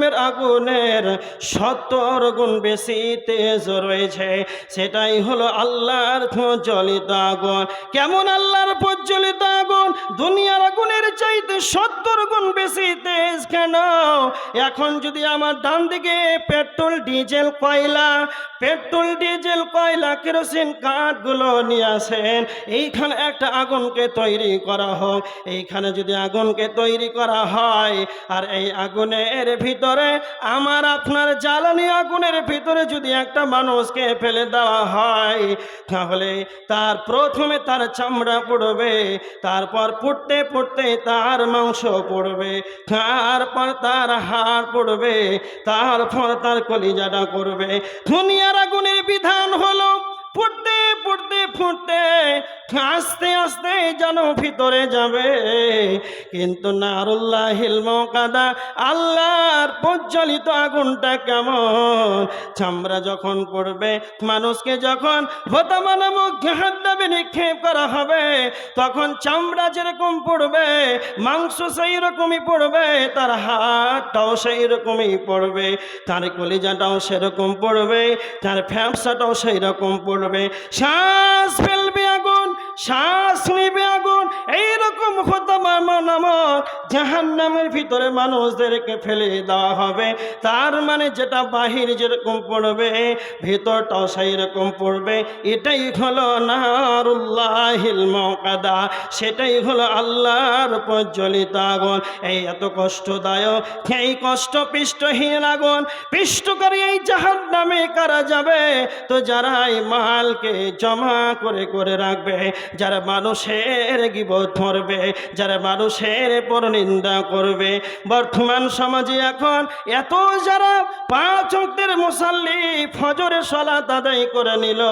নামের আগুনের সত্তর গুণ বেশি তেজ রয়েছে, সেটাই হলো আল্লাহর প্রজ্বলিত আগুন। কেমন আল্লাহর প্রজ্বলিত আগুন দুনিয়ার আগুনের চাইতে সত্তর গুণ বেশি তেজ কেন? এখন যদি আমার ডান দিকে পেট্রোল, ডিজেল, কয়লা, পেট্রোল, ডিজেল, কয়লা, কেরোসিন কাঠগুলো নিয়ে আসেন, এইখানে একটা আগুনকে তৈরি করা হোক। এইখানে যদি আগুনকে তৈরি করা হয়, আর এই আগুনের ভিতরে, আমার আপনার জ্বালানি আগুনের ভিতরে যদি একটা মানুষকে ফেলে দেওয়া হয়, তাহলে তার প্রথমে তার চামড়া পড়বে তারপর পড়তে পড়তে তার মাংস পড়বে তারপর তার হাড় পড়বে তারপর তার কলিজাটা করবে। দুনিয়ার আগুনের বিধান হলো পড়তে পড়তে ফুটতে আস্তে আস্তে যেন ভিতরে যাবে। কিন্তু নারুল্লাহ কাদা আল্লাহর প্রজ্বলিত আগুনটা কেমন? চামড়া যখন পড়বে, মানুষকে যখন হতামা নামক জাহান্নামে নিক্ষেপ করা হবে, তখন চামড়া যেরকম পড়বে, মাংস সেই রকমই পড়বে, তার হাতটাও সেই রকমই পড়বে, তার কলিজাটাও সেরকম পড়বে, তার ফ্যাপসাটাও সেই রকম পড়বে। শ্বাস ফেলবে শ্বাস নিবে আগুন এইরকম জাহান্নামের ভিতরে মানুষদেরকে ফেলে দেওয়া হবে। তার মানে যেটা বাহির যেরকম পড়বে, ভেতরটাও সেই রকম পড়বে। এটাই হলো নারুল্লাহিল মকাদা সেটাই হলো আল্লাহর প্রজ্বলিত আগুন। এই এত কষ্টদায়ক, এই কষ্ট পৃষ্ঠহীন আগুন পৃষ্ঠকারী এই জাহান নামে কারা যাবে? তো যারা এই মালকে জমা করে করে রাখবে, যারা মানুষের গিবত ধরবে যারা মানুষের পর নিন্দা করবে। বর্তমান সমাজে এখন এত যারা পাঁচ অক্টের মুসাল্লি ফজরে সলাত আদায় করে নিল,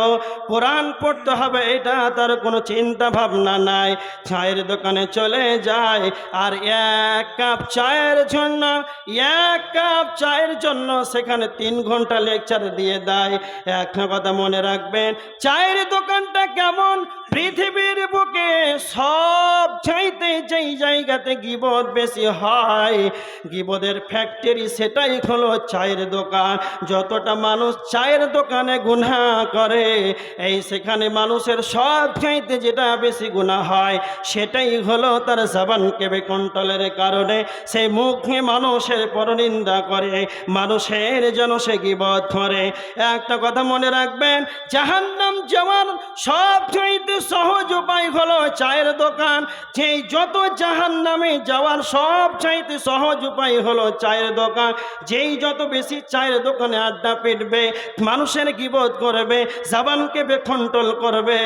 কোরআন পড়তে হবে এটা তার কোনো চিন্তা ভাবনা নাই। চায়ের দোকানে চলে যায় আর এক কাপ চায়ের জন্য, এক কাপ চায়ের জন্য সেখানে তিন ঘণ্টা লেকচার দিয়ে দেয়। একটা কথা মনে রাখবেন, চায়ের দোকানটা কেমন? পৃথিবীর বুকে সব চাইতে যেই জায়গাতে গিবদ বেশি হয়, গিবদের ফ্যাক্টরি সেটাই হলো চায়ের দোকান। যতটা মানুষ চায়ের দোকানে গুনা করে, এই সেখানে মানুষের সব চাইতে যেটা বেশি গুণা হয়, সেটাই হলো তার জবানকে কন্ট্রোলের কারণে সেই মুখে মানুষের পরনিন্দা করে, মানুষের যেন সে গিবদ ধরে একটা কথা মনে রাখবেন, জাহান্নাম যাওয়ার সব চাইতে সহজ উপায় হলো চায়ের দোকান। যেই যত জাহান নামে যাওয়ার সব চাইতে সহজ উপায় হলো চায়ের দোকান। যেই যত বেশি চায়ের দোকানে আড্ডা পিটবে, মানুষের গিবোধ করবে, জাবানকে বেকন্ট্রোল করবে,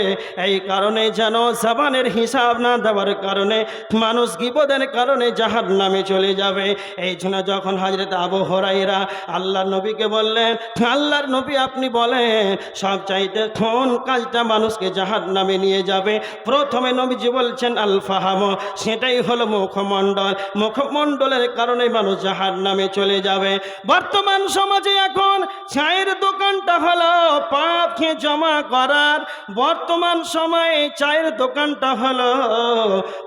এই কারণে যেন জাবানের হিসাব না দেওয়ার কারণে মানুষ গিবোধের কারণে জাহান নামে চলে যাবে। এই জন্য যখন হাজরত আবু হরাইরা আল্লাহর নবীকে বললেন, আল্লাহর নবী আপনি বলেন সব চাইতে কোন কাজটা মানুষকে জাহান নামে নিয়ে যাবে? প্রথমে নবীজি বলছেন আল সেটাই হলো মুখমণ্ডল। মুখমণ্ডলের কারণে মানুষ জাহান নামে চলে যাবে। বর্তমান সমাজে এখন চায়ের দোকানটা হলো পাপকে জমা করার। বর্তমান সময়ে চায়ের দোকানটা হলো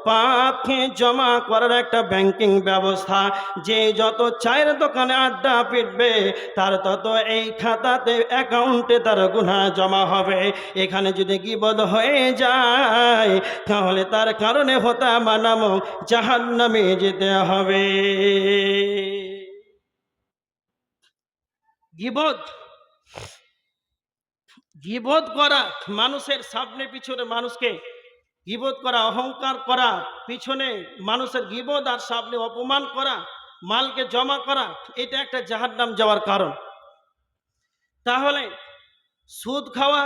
পাপকে জমা করার একটা ব্যাংকিং ব্যবস্থা। যে যত চায়ের দোকানে আড্ডা পিটবে, তার তত এই খাতাতে অ্যাকাউন্টে তার গুণা জমা হবে। এখানে যদি গিবদ হয়ে যায়, তাহলে তার কারণে হতা মানামো জাহান নামে যেতে হবে। গিবদ গিবদ করা মানুষের সামনে পিছনে মানুষকে, গিবদ করা, অহংকার করা পিছনে মানুষের গিবদ আর সামনে অপমান করা, মালকে জমা করা, এটা একটা জাহান্নাম যাওয়ার কারণ। তাহলে সুদ খাওয়া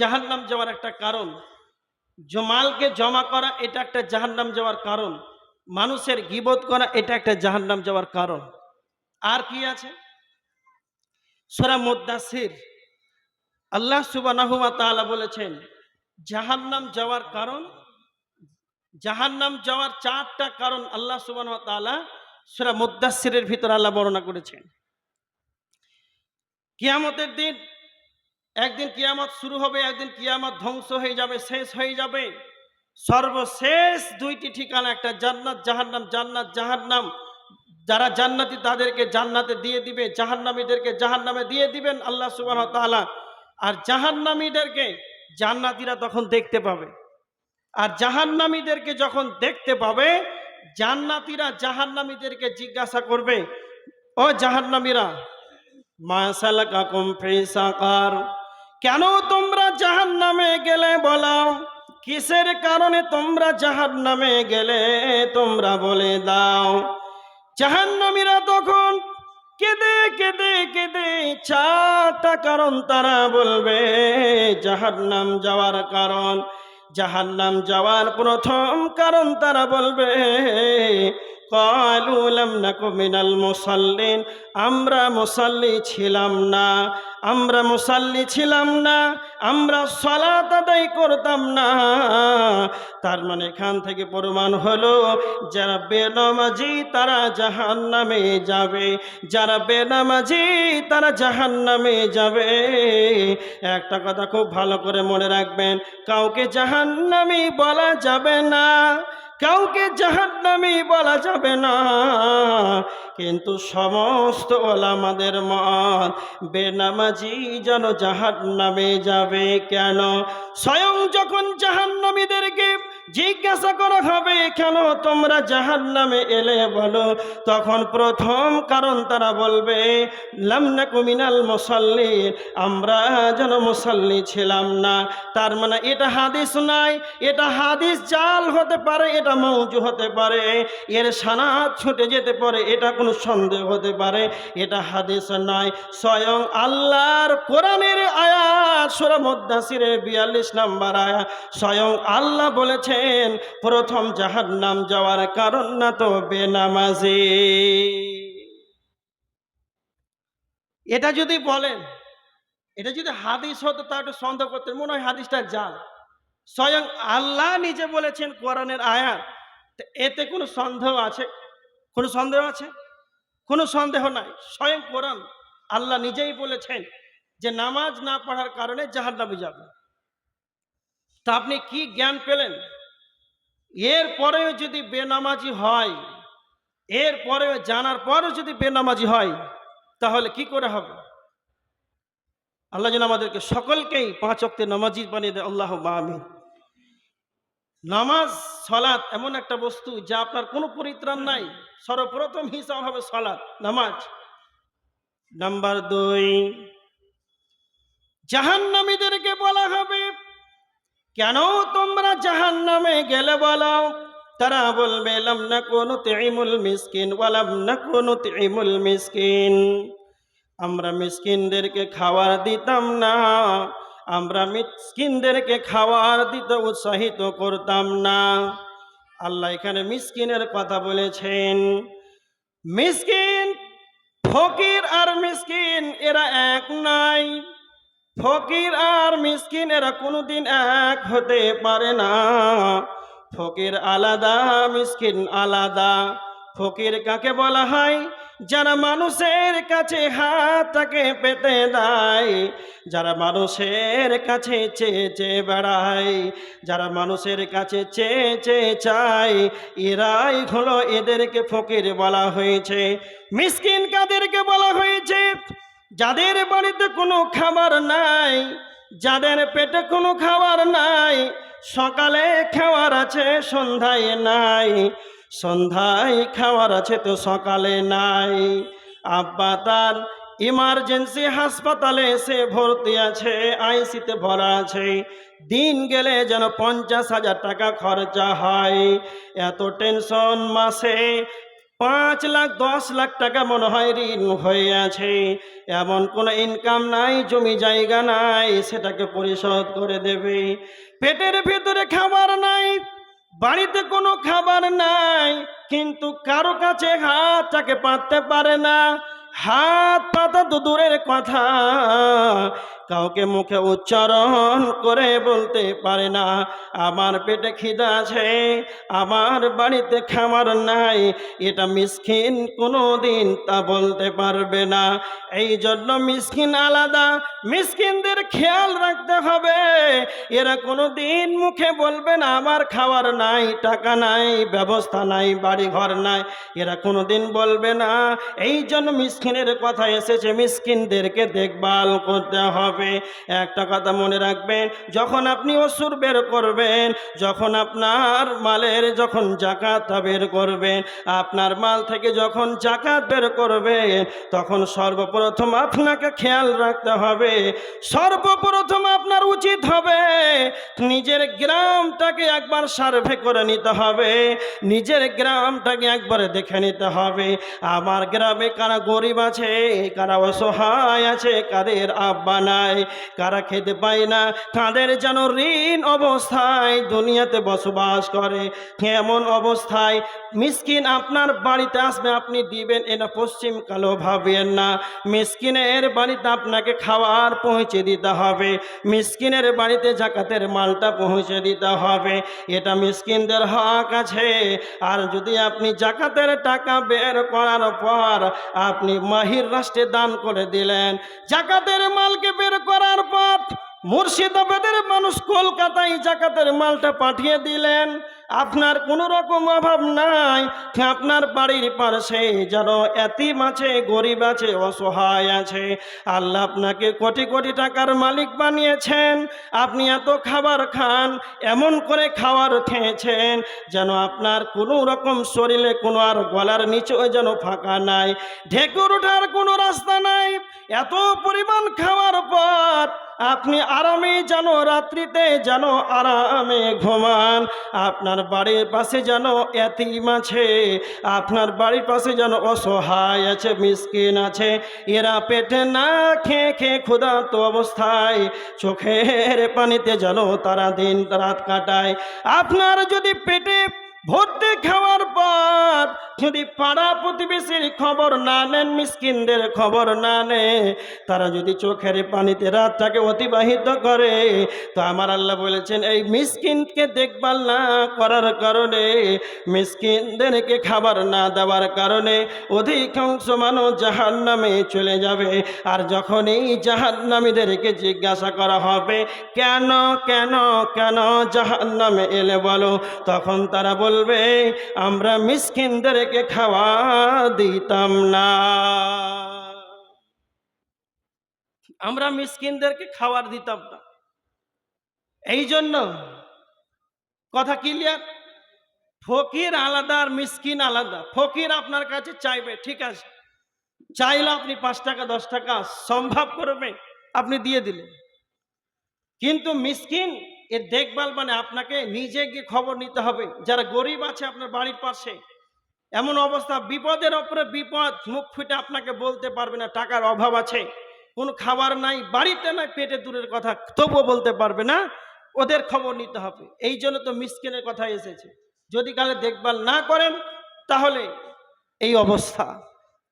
জাহান্নাম যাওয়ার একটা কারণ। জ- মালকে জমা করা এটা একটা জাহান্নাম যাওয়ার কারণ। মানুষের গিবত করা এটা একটা জাহান্নাম যাওয়ার কারণ। আর কি আছে? সোরা মুদাসির আল্লাহ সুবানাহুমা তাআলা বলেছেন, জাহান্নাম যাওয়ার কারণ, জাহান্নাম যাওয়ার চারটা কারণ আল্লাহ সুবাহ তাআলা সোরা মুদাসিরের ভিতর আল্লাহ বর্ণনা করেছেন। কিয়ামতের দিন একদিন কিয়ামত শুরু হবে, একদিন কিয়ামত ধ্বংস হয়ে যাবে, শেষ হয়ে যাবে। সর্বশেষ দুইটি ঠিকানা, একটা জান্নাত, জাহান্নাম জান্নাত, জাহান্নাম। যারা জান্নাতি তাদেরকে জান্নাতে দিয়ে দিবে, জাহান্নামীদেরকে জাহান্নামে দিয়ে দিবেন আল্লাহ সুবাহ তাআলা। আর জাহান্নামীদেরকে জান্নাতীরা তখন দেখতে পাবে। আর জাহান্নামীদেরকে যখন দেখতে পাবে, জান্নাতীরা জাহান্নামীদেরকে জিজ্ঞাসা করবে, ও জাহান্নামীরা মাসালাকাকুম ফি সাকার? কেন তোমরা জাহান্নামে গেলে বলাও কিসের কারণে তোমরা জাহান্নামে গেলে? তোমরা বলে দাও। জাহান্নামীরা তখন কেঁদে কেঁদে কেঁদে চারটা কারণ তারা বলবে, জাহান্নাম যাওয়ার কারণ। জাহান্নাম যাওয়ার প্রথম কারণ তারা বলবে কালুলাম না মিনাল মুসাল্লিন, আমরা মুসাল্লি ছিলাম না। আমরা মুসাল্লি ছিলাম না, আমরা সলাত আদায় করতাম না। তার মানে এখান থেকে প্রমাণ হলো, যারা বেনামাজি তারা জাহান নামে যাবে, যারা বেনামাজি তারা জাহান নামে যাবে। একটা কথা খুব ভালো করে মনে রাখবেন, কাউকে জাহান নামে বলা যাবে না, কাউকে জাহান্নামি বলা যাবে না। কিন্তু সমস্ত ওলামাদের মত বেনামাজি যেন জাহান্নামে যাবে। কেন? স্বয়ং যখন জাহান্নামীদেরকে জিজ্ঞাসা করা হবে, কেন তোমরা জাহান্নামে এলে বলো? তখন প্রথম কারণ তারা বলবে লামনা কুমিনাল মুসাল্লি আমরা যেন মুসল্লি ছিলাম না। তার মানে এটা হাদিস নাই, এটা হাদিস জাল হতে পারে, এটা মৌজু হতে পারে। এর সানা ছুটে যেতে পারে, এটা কোনো সন্দেহ হতে পারে। এটা হাদিস নয়। স্বয়ং আল্লাহর কোরআনের আয়াত, সুরা মুদ্দাসিরের বিয়াল্লিশ নাম্বার আয়াত। স্বয়ং আল্লাহ বলেছেন, প্রথম জাহান্নাম যাওয়ার কারণ না তো বেনামাজি। এটা যদি বলেন, এটা যদি হাদিস হতো তা একটু সন্দেহ করতেন। মনে হয় হাদিসটা জাল। স্বয়ং আল্লাহ নিজে বলেছেন কোরআনের আয়াত। এতে কোনো সন্দেহ আছে? কোনো সন্দেহ আছে? কোনো সন্দেহ নাই, স্বয়ং কোরআন আল্লাহ নিজেই বলেছেন যে নামাজ না পড়ার কারণে জাহান্নামে যাবে। তা আপনি কি জ্ঞান পেলেন? এর পরেও যদি বেনামাজি হয়, এর পরেও জানার পরও যদি বেনামাজি হয়, তাহলে কি করে হবে? আল্লাহ যেন আমাদেরকে সকলকেই পাঁচ অক্টে নামাজি বানিয়ে দেয় আল্লাহ আমিন। নামাজ সলাৎ এমন একটা বস্তু যা আপনার কোনো পরিত্রাণ নাই। সর্বপ্রথম হিসাব হবে সলাৎ নামাজ। নাম্বার দুই, জাহান্নামীদেরকে বলা হবে, কেন তোমরা জাহান্নামে গেলে বলাও? তারা বলবে, লাম না কোনো তেইমুল মিসকিন ওয়ালাম না কোনো তেইমুল মিসকিন। আমরা মিসকিনদেরকে খাবার দিতাম না। আমরা মিসকিনদেরকে খাওয়ার দিতে উৎসাহিত করতাম না। আল্লাহ এখানে মিসকিনের কথা বলেছেন। মিসকিন ফকির আর মিসকিন এরা এক নাই। ফকির আর মিসকিন এরা কোনোদিন এক হতে পারে না। ফকির আলাদা, মিসকিন আলাদা। ফকির কাকে বলা হয়? যারা মানুষের কাছে হাতটাকে পেতে দেয়। যারা মানুষের কাছে চেয়ে চেয়ে বেড়ায়, যারা মানুষের কাছে চেয়ে চেয়ে চায়, এরাই হলো এদেরকে ফকির বলা হয়েছে, মিসকিন কাদেরকে বলা হয়েছে। যাদের বাড়িতে কোনো খাবার নাই, যাদের পেটে কোনো খাবার নাই, সকালে খাওয়ার আছে, সন্ধ্যায় নাই, সন্ধ্যায় খাওয়ার আছে তো সকালে নাই। আব্বা তার ইমার্জেন্সি হাসপাতালে এসে ভর্তি আছে, আইসিতে ভরা আছে। দিন গেলে যেন পঞ্চাশ হাজার টাকা খরচা হয়। এত টেনশন মাসে পাঁচ লাখ, দশ লাখ টাকা মনে হয় ঋণ হয়ে আছে। এমন কোনো ইনকাম নাই, জমি জায়গা নাই, সেটাকে পরিশোধ করে দেবে। পেটের ভেতরে খাবার নাই, বাড়িতে কোনো খাবার নাই, কিন্তু কারও কাছে হাতটাকে পাততে পারে না। হাত পাতা তো দূরের কথা। কাউকে মুখে উচ্চারণ করে বলতে পারে না। আমার পেটে খিদা আছে, আমার বাড়িতে খামার নাই, এটা মিসকিন কোনো দিন তা বলতে পারবে না। এই জন্য মিসকিন আলাদা, মিসকিনদের খেয়াল রাখতে হবে। এরা কোনো দিন মুখে বলবে না, আমার খাওয়ার নাই, টাকা নাই, ব্যবস্থা নাই বাড়ি ঘর নাই। এরা কোনো দিন বলবে না এই জন্য মিসকিনের কথা এসেছে, মিসকিনদেরকে দেখভাল করতে হবে। একটা কথা মনে রাখবেন, যখন আপনি অসুর বের করবেন, যখন আপনার মালের যখন জাকাত বের করবেন, আপনার মাল থেকে যখন জাকাত বের করবেন, তখন সর্বপ্রথম আপনাকে খেয়াল রাখতে হবে। সর্বপ্রথম আপনার উচিত হবে, নিজের গ্রামটাকে একবার সার্ভে করে নিতে হবে। নিজের গ্রামটাকে একবার দেখে নিতে হবে, আমার গ্রামে কারা গরিব আছে, কারা অসহায় আছে, কাদের আব্বা নাই কারা খেতে পায় না কাদের যেন ঋণ অবস্থায় দুনিয়াতে বসবাস করে। এমন অবস্থায় মিসকিন আপনার বাড়িতে আসবে, আপনি দিবেন এটা পশ্চিম কালো ভাবেন না। মিসকিনের বাড়িতে আপনাকে খাবার পৌঁছে দিতে হবে। মিসকিনের বাড়িতে জাকাতের মালটা পৌঁছে দিতে হবে। এটা মিসকিনদের হক আছে। আর যদি আপনি জাকাতের টাকা বের করার পর আপনি মাহির রাষ্ট্রে দান করে দিলেন, জাকাতের মালকে বের করার পর মুর্শিদাবাদের মানুষ কলকাতায় জাকাতের মালটা পাঠিয়ে দিলেন। আপনার কোনো রকম অভাব নাই। আপনার বাড়ির পাশে যেন এতিম আছে, গরিব আছে, অসহায় আছে। আল্লাহ আপনাকে কোটি কোটি টাকার মালিক বানিয়েছেন। আপনি এত খাবার খান, এমন করে খাবার খেয়েছেন যেন আপনার কোনো রকম শরীরে কোনো আর গলার নিচেও যেন ফাঁকা নাই। ঢেকুর ওঠার কোনো রাস্তা নাই। এত পরিমাণ খাওয়ার পর আপনি আরামে যেন রাত্রিতে যেন আরামে ঘুমান। আপনার বাড়ির পাশে যেন এতিম আছে, আপনার বাড়ির পাশে যেন অসহায় আছে, মিসকিন আছে। এরা পেটে না খেয়ে খেয়ে ক্ষুধার্ত অবস্থায়, চোখের পানিতে যেন তারা দিন রাত কাটায়। আপনার যদি পেটে ভর্তি খাওয়ার পর যদি পাড়া প্রতিবেশীর খবর না নেন, মিসকিনদের খবর না নে, তারা যদি চোখের পানিতে রাতটাকে অতিবাহিত করে, তো আমার আল্লাহ বলেছেন, এই মিসকিনকে দেখভাল না করার কারণে, মিসকিনদেরকে খাবার না দেওয়ার কারণে অধিকাংশ মানুষ জাহান নামে চলে যাবে। আর যখন এই জাহান্নামীদেরকে জিজ্ঞাসা করা হবে, কেন কেন কেন জাহান নামে এলে বলো? তখন তারা বলবে, আমরা মিসকিনদেরকে খাওয়া দিতাম না। আমরা মিসকিনদেরকে খাবার দিতাম না। এই জন্য কথা ক্লিয়ার ফকির আলাদা আর মিসকিন আলাদা। ফকির আপনার কাছে চাইবে, ঠিক আছে। চাইলে আপনি পাঁচ টাকা, দশ টাকা সম্ভব করবে আপনি দিয়ে দিলেন। কিন্তু মিসকিন এর দেখভাল মানে আপনাকে নিজে গিয়ে খবর নিতে হবে। যারা গরিব আছে আপনার বাড়ির পাশে, এমন অবস্থা, বিপদের ওপরে বিপদ, মুখ ফুটে আপনাকে বলতে পারবে না, টাকার অভাব আছে, কোনো খাবার নাই, বাড়িতে নাই, পেটে দূরের কথা, তবুও বলতে পারবে না, ওদের খবর নিতে হবে। এই জন্য তো মিসকিনের কথা এসেছে। যদি কালে দেখভাল না করেন, তাহলে এই অবস্থা।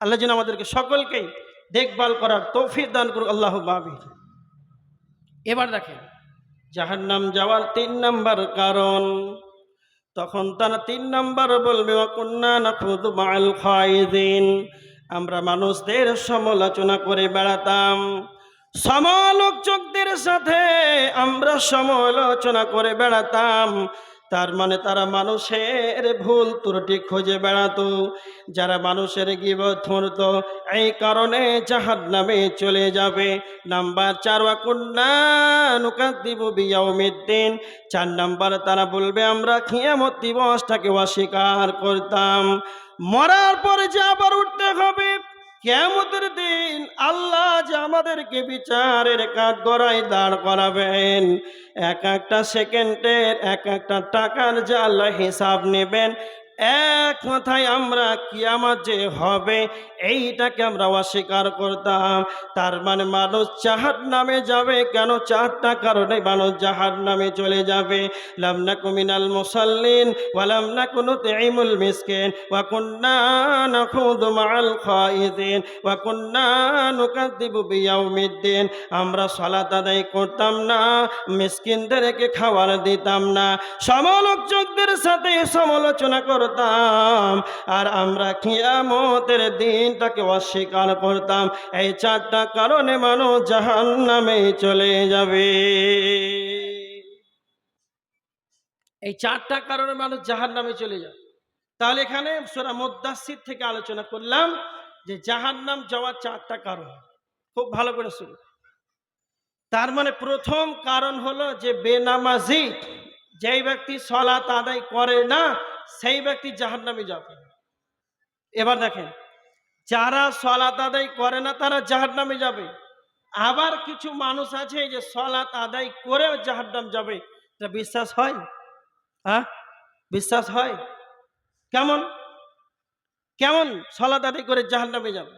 আল্লাহ যেন আমাদেরকে সকলকেই দেখভাল করার তৌফির দান করুক আল্লাহ বাবি এবার দেখেন জাহান্নাম যাওয়ার তিন নাম্বার কারণ। তখন তারা তিন নাম্বার বলবে আমরা মানুষদের সমালোচনা করে বেড়াতাম। সমালোচকদের সাথে আমরা সমালোচনা করে বেড়াতাম। তার মানে তারা মানুষের ভুল ত্রুটি খুঁজে বেড়াতো। যারা মানুষের গিবত ধরত, এই কারণে জাহাদ নামে চলে যাবে। নাম্বার চার ওয়াকুন্না নুকাদ্দিব বিয়াউমিদ্দিন। চার নাম্বার, তারা বলবে, আমরা খিয়ামত দিবসটাকে অস্বীকার করতাম। মরার পরে যে আবার উঠতে হবে কেমতের দিন আল্লাহ যে আমাদেরকে বিচারের কাঠ গড়াই দাঁড় করাবেন, এক একটা সেকেন্ডের, এক একটা টাকার যে আল্লাহ হিসাব নেবেন এক মাথায় আমরা কিয়ামত যে হবে, এইটাকে আমরা অস্বীকার করতাম। তার মানে মানুষ জাহার নামে যাবে কেন? চারটা কারণে মানুষ জাহার নামে চলে যাবে। লামনা কুমিনাল মুসাল্লিন ওয়ালামনা কুনু তেইমুল মিসকিন ওয়া কুন্না নাখুদু মাআল খাইদিন ওয়া কুন্না আমরা সালাত আদায় করতাম না, মিসকিনদেরকে খাবার দিতাম না। সমালোচকদের সাথে সমালোচনা করতাম। আর আমরা কিয়ামতের দিনটাকে অস্বীকার করতাম। এই চারটা কারণে মানুষ জাহান নামে চলে যাবে। এই চারটা কারণে মানুষ জাহান নামে চলে যাবে। তাহলে এখানে সোরা মুদাসির থেকে আলোচনা করলাম যে জাহান নাম যাওয়ার চারটা কারণ। খুব ভালো করে শুনুন তার মানে প্রথম কারণ হলো যে বেনামাজি যেই ব্যক্তি সলাত আদায় করে না সেই ব্যক্তি জাহান নামে যাবে। এবার দেখেন, যারা সলাত আদায় করে না, তারা জাহার নামে যাবে। আবার কিছু মানুষ আছে যে সলাত আদায় করেও জাহার নাম যাবে। এটা বিশ্বাস হয়? হ্যাঁ? বিশ্বাস হয়? কেমন? কেমন সলাত আদায় করে জাহার নামে যাবে?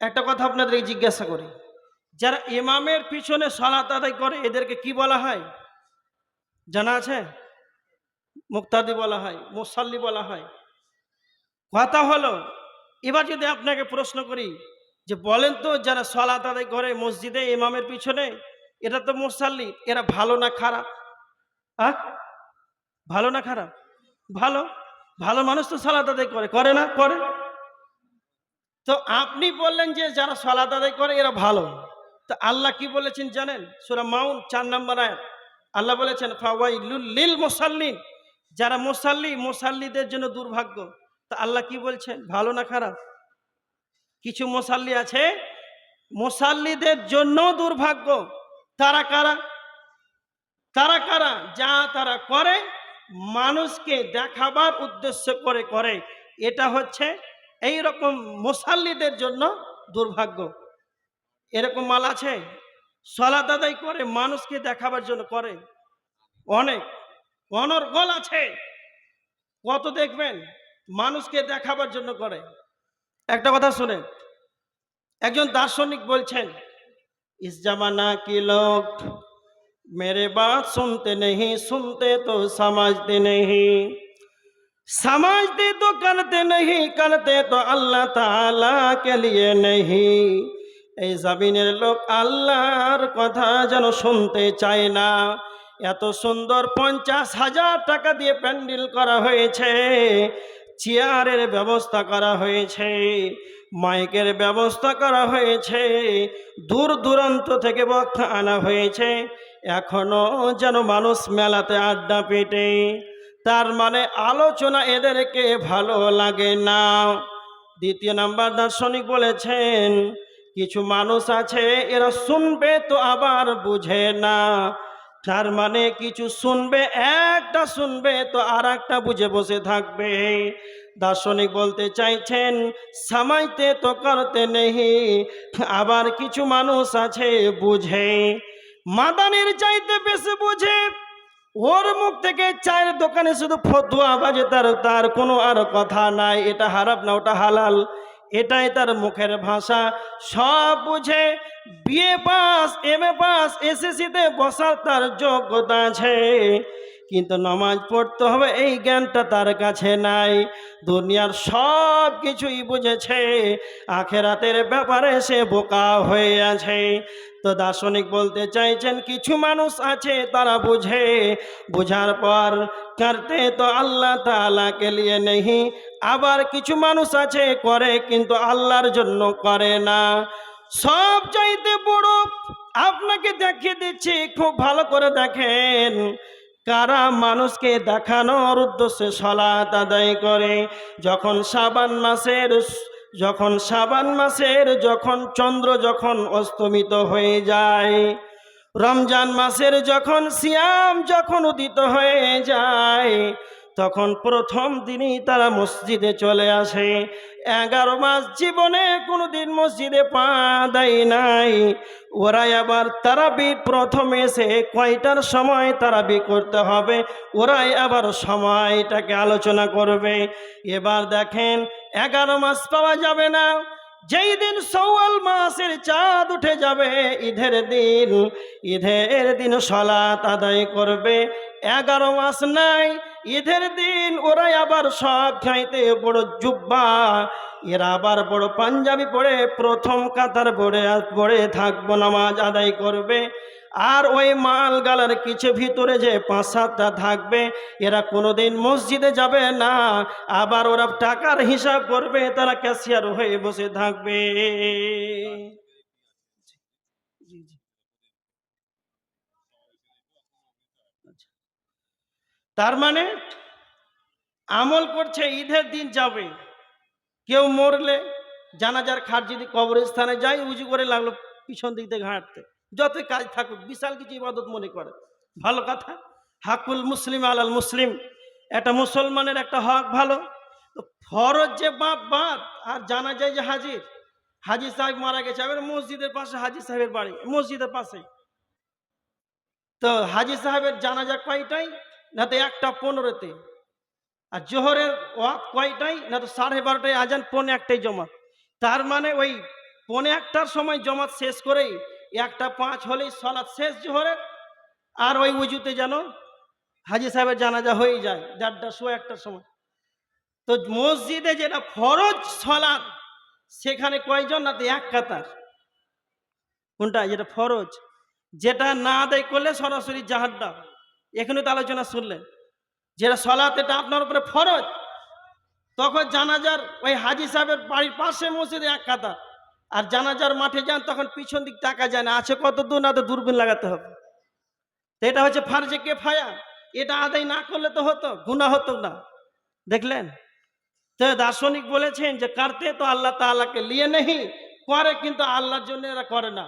একটা কথা আপনাদেরকে জিজ্ঞাসা করি, যারা ইমামের পিছনে সলাত আদায় করে, এদেরকে কি বলা হয়? জানা আছে? মুক্তাদি বলা হয়, মুসাল্লি বলা হয়। কথা হলো, এবার যদি আপনাকে প্রশ্ন করি যে বলেন তো যারা সলাত আদায় করে মসজিদে, ইমামের পিছনে এটা তো মুসাল্লি, এরা ভালো না খারাপ? হ্যাঁ ভালো না খারাপ? ভালো? ভালো মানুষ তো সলাত আদায় করে করে না? করে? তো আপনি বললেন যে যারা সলাত আদায় করে, এরা ভালো। তো আল্লাহ কি বলেছেন জানেন? সুরা মাউন, চার নম্বর আয়াত। আল্লাহ বলেছেন, ফাওয়াইলুল লিল মুসাল্লিন। যারা মুসাল্লি, মুসাল্লিদের জন্য দুর্ভাগ্য, তা আল্লাহ কি বলছেন? ভালো না খারাপ? কিছু মুসাল্লি আছে, মুসাল্লিদের জন্য দুর্ভাগ্য। তারা কারা? তারা কারা? যা তারা করে, মানুষকে দেখাবার উদ্দেশ্য করে করে। এটা হচ্ছে এই রকম মুসাল্লিদের জন্য দুর্ভাগ্য। এরকম মাল আছে? সলাত আদায় করে, মানুষকে দেখাবার জন্য করে। অনেক। অনর্গল আছে। কত দেখবেন? মানুষকে দেখাবার জন্য করে। একটা কথা শুনে একজন দার্শনিক বলছেন, ইস জামানা কি লোক? মেরে বাত শুনতে নেই, শুনতে তো সমাজতে নেই। সমাজতে তো করতে নেই করতে তো আল্লাহ তালা কে লিয়ে নেই। এই জমিনের লোক আল্লাহর কথা যেন শুনতে চায় না। এত সুন্দর পঞ্চাশ হাজার টাকা দিয়ে প্যান্ডেল করা হয়েছে, চেয়ারের ব্যবস্থা করা হয়েছে, মাইকের ব্যবস্থা করা হয়েছে, দূর দূরান্ত থেকে বক্তা আনা হয়েছে, এখনও যেন মানুষ মেলাতে আড্ডা পেটে। তার মানে আলোচনা এদেরকে ভালো লাগে না। দ্বিতীয় নাম্বার দার্শনিক বলেছেন, কিছু মানুষ আছে, এরা শুনবে তো আবার বুঝে না। তার মানে কিছু শুনবে, একটা শুনবে, তো আর একটা বুঝে বসে থাকবে। দার্শনিক বলতে চাইছেন, সামাইতে তো করতে নেই, আবার কিছু মানুষ আছে বুঝে। মাদানের চাইতে বেশি বুঝে, ওর মুখ থেকে চায়ের দোকানে শুধু ফতুয়া বাজে, তার তার কোনো আর কথা নাই, এটা হারাপ না, ওটা হালাল। এটাই তার মুখের ভাষা। সব বুঝে BA pass M A pass এসএসসিতে বসার তার যোগ্যতা আছে। কিন্তু নমাজ পড়তে হবে, এই জ্ঞানটা তার কাছে নাই। দুনিয়ার সব কিছুই বুঝেছে, আখেরাতের ব্যাপারে সে বোকা হয়ে আছে। তো দার্শনিক বলতে চাইছেন, কিছু মানুষ আছে তারা বুঝে, বুঝার পর করতে তো আল্লাহ তালাকে লিয়ে নেই, আবার কিছু মানুষ আছে করে কিন্তু আল্লাহর জন্য করে না। সব চাইতে বড়, আপনাকে দেখিয়ে দিচ্ছি, খুব ভালো করে দেখেন। কারা মানুষকে দেখানোর উদ্দেশ্যে সলাত আদায় করে? যখন সাবান মাসের, যখন সাবান মাসের, যখন চন্দ্র যখন অস্তমিত হয়ে যায়, রমজান মাসের যখন সিয়াম যখন উদিত হয়ে যায় তখন প্রথম দিনই তারা মসজিদে চলে আসে। এগারো মাস জীবনে কোনো দিন মসজিদে পা দেয় নাই। ওরাই আবার তারাবি প্রথমে এসে কয়টার সময় তারাবি করতে হবে, ওরাই আবার সময়টাকে আলোচনা করবে। এবার দেখেন এগারো মাস পাওয়া যাবে না। যেই দিন সওয়াল মাসের চাঁদ উঠে যাবে, ঈদের দিন ঈদের দিন সলাত আদায় করবে। এগারো মাস নাই ঈদের দিন ওরাই আবার সব খাইতে বড় জুব্বা। এরা আবার বড় পাঞ্জাবি পরে প্রথম কাতার পড়ে পড়ে থাকব, নামাজ আদায় করবে। আর ওই মাল গালার কিছু ভিতরে যে পাঁচ সাতটা থাকবে, এরা কোনোদিন মসজিদে যাবে না। আবার ওরা টাকার হিসাব করবে, তারা ক্যাশিয়ার হয়ে বসে থাকবে। তার মানে আমল করছে, ঈদের দিন যাবে। কেউ মরলে জানাজার খাট যদি কবরস্থানে যায় উঁচু করে লাগল পিছন দিক থেকে হাঁটতে। যতই কাজ থাকুক, বিশাল কিছু ইবাদত মনে করে। ভালো কথা। হাকুল মুসলিম আলাল মুসলিম। একটা মুসলমানের একটা হক ভালো। তো ফরজ যে বাপ বাদ আর জানা যায় যে হাজির। হাজি সাহেব মারা গেছে, এবার মসজিদের পাশে হাজি সাহেবের বাড়ি, মসজিদের পাশে। তো হাজি সাহেবের জানাজা কয়টাই না তো একটা পনেরোতে। আর জোহরের ওয়াক কয়টাই না তো সাড়ে বারোটায়, আজান পৌনে একটাই জমা তার মানে ওই পৌনে একটার সময় জমাত শেষ করেই একটা পাঁচ হলেই সলাৎ শেষ জোহরের। আর ওই উজুতে যেন হাজি সাহেবের জানাজা হয়ে যায়, দেড়টা শো একটার সময়। তো মসজিদে যেটা ফরজ সলাৎ সেখানে কয়জন? না তো এক কাতার। কোনটা? যেটা ফরজ। যেটা না আদায় করলে সরাসরি জাহাড্ডা এখানে তো আলোচনা শুনলেন। যেটা সলাৎ এটা আপনার উপরে ফরজ। তখন জানাজার ওই হাজি সাহেবের বাড়ির পাশে মসজিদে এক কাতার আর জানাজার মাঠে যান, তখন পিছন দিক টাকা যায় না। আছে কত দূর না তো দূরবীন লাগাতে হবে। তো এটা হচ্ছে ফার্জে কে ফায়া এটা আদায় না করলে তো হতো গুণা হতো না। দেখলেন? তো দার্শনিক বলেছেন যে, করতে তো আল্লাহ তাআলাকে লিয়ে নেই, করে কিন্তু আল্লাহর জন্য এরা করে না।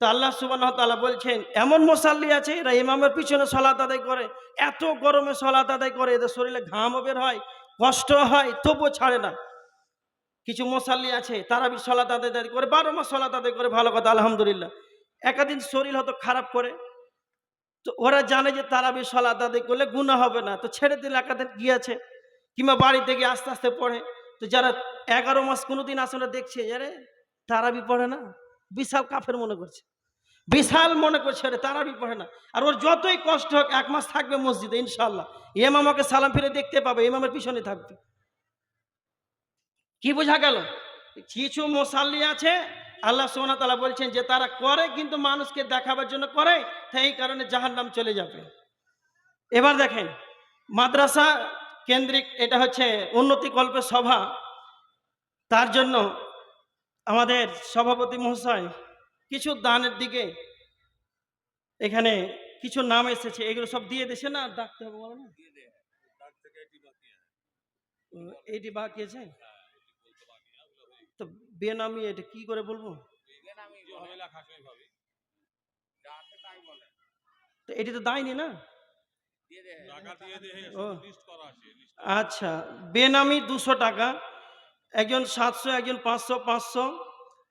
তো আল্লাহ সুবান তাআলা বলছেন, এমন মশাল্লি আছে এরা ইমামের পিছনে সলাত আদায় করে, এত গরমে সলাত আদায় করে, এদের শরীরে ঘামও বের হয় কষ্ট হয়, তবুও ছাড়ে না। কিছু মশাল্লি আছে, তারা বি সলাত আদায় করে, বারো মাস সলাত আদায় করে, ভালো কথা, আলহামদুলিল্লাহ। একাদিন শরীর হয়তো খারাপ করে, তো ওরা জানে যে তারাবি সলাত আদায় করলে গুণা হবে না, তো ছেড়ে দিলে একাদিন গিয়েছে কিংবা বাড়ি থেকে আস্তে আস্তে পড়ে, তো যারা এগারো মাস কোনোদিন আসলে দেখছে, আরে তারাবি পড়ে না? বিশাল কাফের মনে করছে। বিশাল মনে করছে, আরে তারাবি পড়ে না। আর ওর যতই কষ্ট হোক, এক মাস থাকবে মসজিদে ইনশাল্লাহ এমাম ওকে সালাম ফিরে দেখতে পাবে, ইমামের পিছনে থাকবে। কি বোঝা গেল? কিছু মশাল্লি আছে, আল্লাহ সোনা তালা বলছেন যে তারা করে, কিন্তু মানুষকে দেখাবার জন্য করে, তাই এই কারণে জাহার নাম চলে যাবে। এবার দেখেন, মাদ্রাসা কেন্দ্রিক, এটা হচ্ছে উন্নতি কল্পের সভা। তার জন্য আমাদের সভাপতি মহাশয় কিছু দানের দিকে এখানে কিছু নাম এসেছে এগুলো সব দিয়ে দেশে না? ডাকতে হবে বলো না? ও, এইটি বাকি আছে? তো বেনামি এটা কি করে বলব? তো এটি তো দায়নি না? আচ্ছা বেনামি দুশো টাকা। একজন সাতশো একজন পাঁচশো পাঁচশো।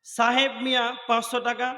সাহেব মিয়া পাঁচশো টাকা।